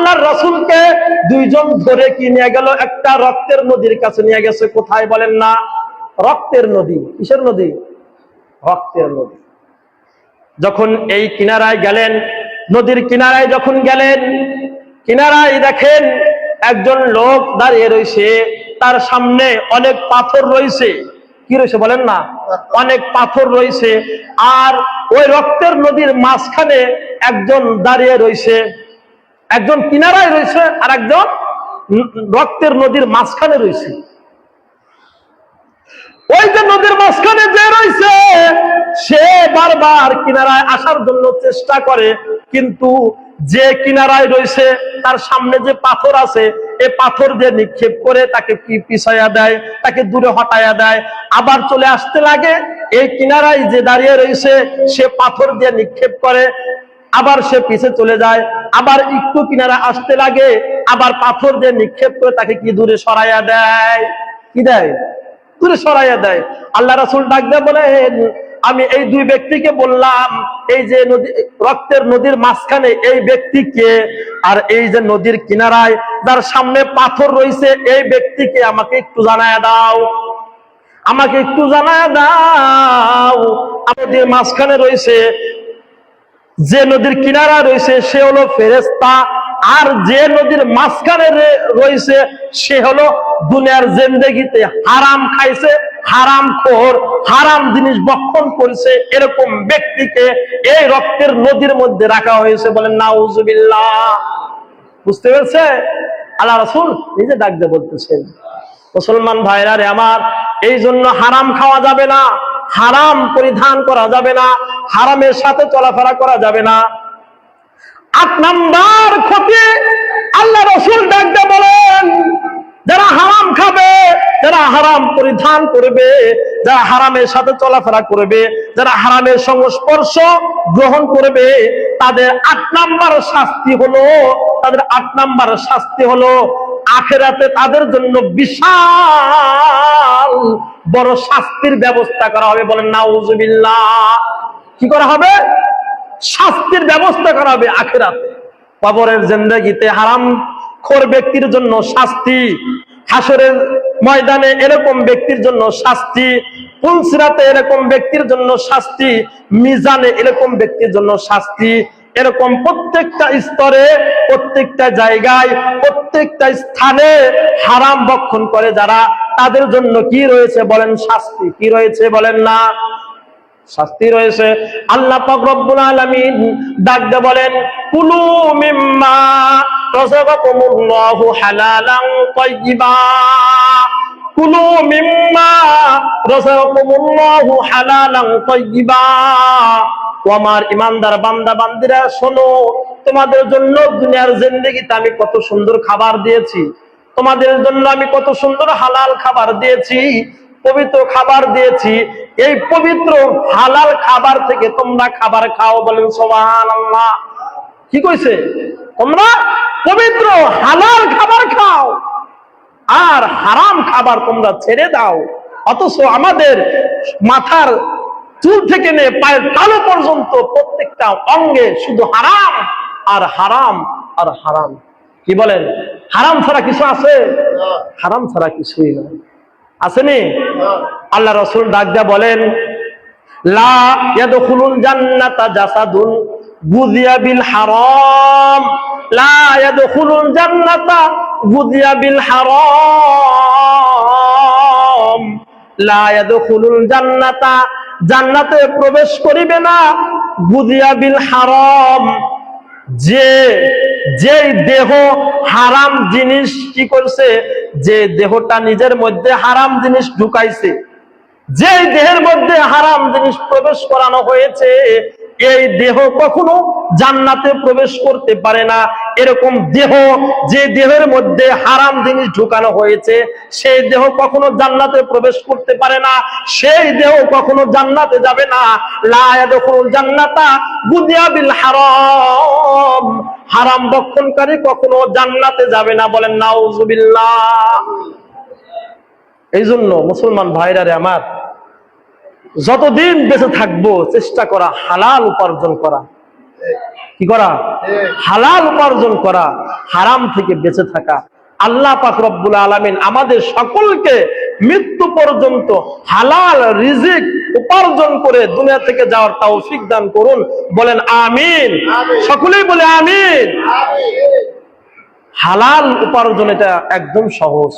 আল্লাহর রসুলকে দুইজন ধরে কি নিয়ে গেল? একটা রক্তের নদীর কাছে নিয়ে গেছে। কোথায় বলেন না? রক্তের নদী। কিসের নদী? রক্তের নদী। যখন এই কিনারায় গেলেন, নদীর কিনারায় যখন গেলেন, কিনারায় দেখেন একজন লোক দাঁড়িয়ে রয়েছে। তার সামনে অনেক পাথর রয়েছে। কি রয়েছে বলেন না? অনেক পাথর রয়েছে। আর ওই রক্তের নদীর মাঝখানে একজন দাঁড়িয়ে রয়েছে। একজন কিনারায় রয়েছে আর একজন রক্তের নদীর মাঝখানে রয়েছে। ওই যে নদীর মাঝখানে যে রয়েছে, সে বারবার কিনারায় আসার জন্য চেষ্টা করে, কিন্তু যে কিনারায় রয়েছে, তার সামনে যে পাথর আছে, এ পাথর দিয়ে নিক্ষেপ করে তাকে কি পিছাইয়া দেয়, তাকে দূরে হটাইয়া দেয়। আবার চলে আসতে লাগে, এই কিনারায় যে দাঁড়িয়ে রয়েছে, সে পাথর দিয়ে নিক্ষেপ করে। আবার সে পিছে চলে যায়, আবার একটু কিনারা আসতে লাগে, আবার পাথর দিয়ে নিক্ষেপ করে তাকে কি দূরে সরাইয়া দেয়? কি দেয়? দূরে সরাইয়া দেয়। আল্লাহ রাসুল ডাক দিয়ে বলেন, আমি এই দুই ব্যক্তিকে বললাম, এই যে নদী, রক্তের নদীর মাঝখানে এই ব্যক্তিকে আর এই যে নদীর কিনারায় যার সামনে পাথর রয়েছে, এই ব্যক্তিকে আমাকে একটু জানায় দাও। আমাকে একটু জানায় দাও। আমাদের মাঝখানে রয়েছে যে নদীর কিনারা রয়েছে, সে হলো ফেরেস্তা আর যে নদীর মাঝখানে রয়েছে, সে হলো দুনিয়ার জেন্দেগিতে হারাম খাইছে, হারাম খোর, হারাম জিনিস বক্ষণ করেছে। এরকম ব্যক্তিকে এই রক্তের নদীর মধ্যে রাখা হয়েছে বলেন নাউজুবিল্লাহ। বুঝতে পেরেছে? আল্লাহ রসুল নিজে ডাক দিয়ে বলতেছেন, মুসলমান ভাইরা রে আমার এই জন্য হারাম খাওয়া যাবে না, হারাম পরিধান করা যাবে না। হারামের সাথে চলাফেরা করা যাবে না। আট নাম্বার ক্ষতি, আল্লাহ রসুল ডাকতে বলেন, যারা হারাম খাবে, যারা হারাম পরিধান করবে, যারা হারামের সাথে চলাফেরা করবে, যারা হারামের সংস্পর্শ গ্রহণ করবে, তাদের আট নাম্বার শাস্তি হলো, তাদের আট নাম্বার শাস্তি হলো, আখেরাতে তাদের জন্য বিশাল বড় শাস্তির ব্যবস্থা করা হবে বলেন নাউজুবিল্লাহ। কি করা হবে? শাস্তির ব্যবস্থা করা হবে আখেরাতে। কবরের জিন্দগিতে হারাম খোর ব্যক্তির জন্য শাস্তি হাসরের ময়দানে এরকম ব্যক্তির জন্য শাস্তি, পুলসিরাতে এরকম ব্যক্তির জন্য শাস্তি, মিজানে এরকম ব্যক্তির জন্য শাস্তি, এরকম প্রত্যেকটা স্তরে, প্রত্যেকটা জায়গায়, প্রত্যেকটা স্থানে হারাম বক্ষণ করে যারা, তাদের জন্য কি রয়েছে বলেন শাস্তি, কি রয়েছে বলেন না? শাস্তি রয়েছে। আল্লাহ রব্বুল আলামিন ডাক দিয়ে বলেন, কুলু মিম্মা রাযাকাকুমুল্লাহু হালালান তাইয়্যিবা কুলু মিম্মা রাযাকাকুমুল্লাহু হালালান তাইয়্যিবা ও আমার ইমানদার বান্দা বান্দিরা, শোনো, তোমাদের জন্য দুনিয়ার জিন্দেগিতে আমি কত সুন্দর খাবার দিয়েছি। তোমাদের জন্য আমি কত সুন্দর হালাল খাবার দিয়েছি। পবিত্র খাবার দিয়েছি। এই পবিত্র হালাল খাবার থেকে তোমরা খাবার খাও বলেন সোহান আল্লাহ কি কইছে? তোমরা পবিত্র হালাল খাবার খাও আর হারাম খাবার তোমরা ছেড়ে দাও। অথচ আমাদের মাথার চুল থেকে নে পায়ের তালু পর্যন্ত প্রত্যেকটা অঙ্গে শুধু হারাম আর হারাম আর হারাম। কি বলেন? হারাম ছাড়া কিছু আছে? হারাম ছাড়া কিছুই নয় আসেনি? আল্লাহ রসুল ডাক দিয়া বলেন, লা জান্নাতা বিল লা জান্নাতা বিল লা জান্নাতা জান্নাতে প্রবেশ করিবে না, গুযিয়া বিল হারাম। যে যে দেহ হারাম জিনিস কি করছে? যে দেহটা নিজের মধ্যে হারাম জিনিস ঢুকাইছে। যে দেহের মধ্যে হারাম জিনিস প্রবেশ করানো হয়েছে, এই দেহ কখনো জান্নাতে প্রবেশ করতে পারে না। এরকম দেহ যে দেহের মধ্যে হারাম জিনিস ঢুকানো হয়েছে, সেই দেহ কখনো জান্নাতে প্রবেশ করতে পারে না। সেই দেহ কখনো জান্নাতে যাবে না। লা ইয়াদখুলুল জান্নাতা গুদিয়া বিল হারাম। হারাম বক্ষণকারী কখনো জান্নাতে যাবে না বলেন নাউজুবিল্লাহ। এই জন্য মুসলমান ভাইরা রে আমার যতদিন বেঁচে থাকব চেষ্টা করা হালাল উপার্জন করা। কি করা? হালাল উপার্জন করা হারাম থেকে বেঁচে থাকা। আল্লাহ পাক রব্বুল আলামিন আমাদের সকলকে মৃত্যু পর্যন্ত হালাল রিজিক উপার্জন করে দুনিয়া থেকে যাওয়ার তৌফিক দান করুন। বলেন আমিন। সকলেই বলে আমিন। হালাল উপার্জন এটা একদম সহজ।